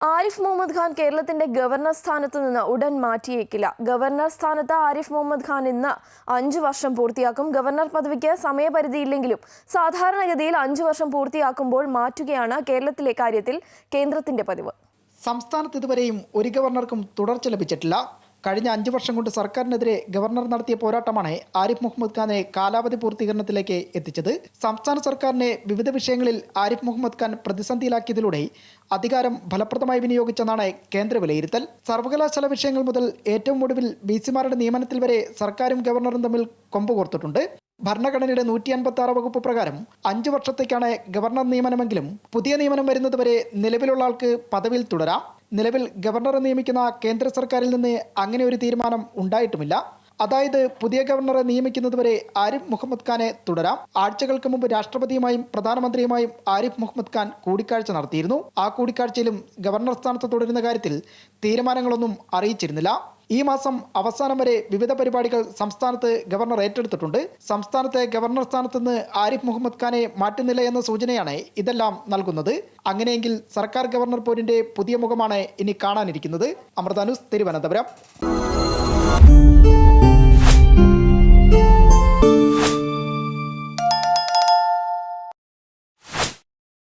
ആരിഫ് മുഹമ്മദ് ഖാൻ കേരളത്തിന്റെ ഗവർണർ സ്ഥാനത്ത് നിന്ന് ഉടൻ മാറ്റിയേക്കില്ല. ഗവർണർ സ്ഥാനത്ത് ആരിഫ് മുഹമ്മദ് ഖാൻ ഇന്ന് അഞ്ചു വർഷം പൂർത്തിയാക്കും. ഗവർണർ പദവിക്ക് സമയപരിധിയില്ലെങ്കിലും സാധാരണഗതിയിൽ അഞ്ചു വർഷം പൂർത്തിയാക്കുമ്പോൾ മാറ്റുകയാണ് കേരളത്തിലെ കാര്യത്തിൽ കേന്ദ്രത്തിന്റെ പതിവ്. സംസ്ഥാനത്ത് ഇതുവരെയും ഒരു ഗവർണർക്കും തുടർച്ച ലഭിച്ചിട്ടില്ല. കഴിഞ്ഞ അഞ്ചു വർഷം കൊണ്ട് സർക്കാരിനെതിരെ ഗവർണർ നടത്തിയ പോരാട്ടമാണ് ആരിഫ് മുഹമ്മദ് ഖാനെ കാലാവധി പൂർത്തീകരണത്തിലേക്ക് എത്തിച്ചത്. സംസ്ഥാന സർക്കാരിനെ വിവിധ വിഷയങ്ങളിൽ ആരിഫ് മുഹമ്മദ് ഖാൻ പ്രതിസന്ധിയിലാക്കിയതിലൂടെ അധികാരം ഫലപ്രദമായി വിനിയോഗിച്ചെന്നാണ് കേന്ദ്ര വിലയിരുത്തൽ. സർവകലാശാല വിഷയങ്ങൾ മുതൽ ഏറ്റവും ഒടുവിൽ ബി സിമാരുടെ നിയമനത്തിൽ വരെ സർക്കാരും ഗവർണറും തമ്മിൽ കൊമ്പ് കോർത്തിട്ടുണ്ട്. ഭരണഘടനയുടെ നൂറ്റി അൻപത്തി ആറ് വകുപ്പ് പ്രകാരം അഞ്ചു വർഷത്തേക്കാണ് ഗവർണർ നിയമനമെങ്കിലും പുതിയ നിയമനം വരുന്നതുവരെ നിലവിലുള്ള ആൾക്ക് പദവിയിൽ തുടരാം. നിലവിൽ ഗവർണറെ നിയമിക്കുന്ന കേന്ദ്ര സർക്കാരിൽ നിന്ന് അങ്ങനെ ഒരു തീരുമാനം ഉണ്ടായിട്ടുമില്ല. അതായത് പുതിയ ഗവർണറെ നിയമിക്കുന്നതുവരെ ആരിഫ് മുഹമ്മദ് ഖാനെ തുടരാം. ആഴ്ചകൾക്ക് മുമ്പ് രാഷ്ട്രപതിയുമായും പ്രധാനമന്ത്രിയുമായും ആരിഫ് മുഹമ്മദ് ഖാൻ കൂടിക്കാഴ്ച നടത്തിയിരുന്നു. ആ കൂടിക്കാഴ്ചയിലും ഗവർണർ സ്ഥാനത്ത് തുടരുന്ന കാര്യത്തിൽ തീരുമാനങ്ങളൊന്നും അറിയിച്ചിരുന്നില്ല. ഈ മാസം അവസാനം വരെ വിവിധ പരിപാടികൾ സംസ്ഥാനത്ത് ഗവർണർ ഏറ്റെടുത്തിട്ടുണ്ട്. സംസ്ഥാനത്തെ ഗവർണർ സ്ഥാനത്ത് നിന്ന് ആരിഫ് മുഹമ്മദ് ഖാനെ മാറ്റുന്നില്ല എന്ന സൂചനയാണ് ഇതെല്ലാം നൽകുന്നത്. അങ്ങനെയെങ്കിൽ സർക്കാർ ഗവർണർ പോരിന്റെ പുതിയ മുഖമാണ് ഇനി കാണാനിരിക്കുന്നത്. അമൃതാനുസ് തിരുവനന്തപുരം.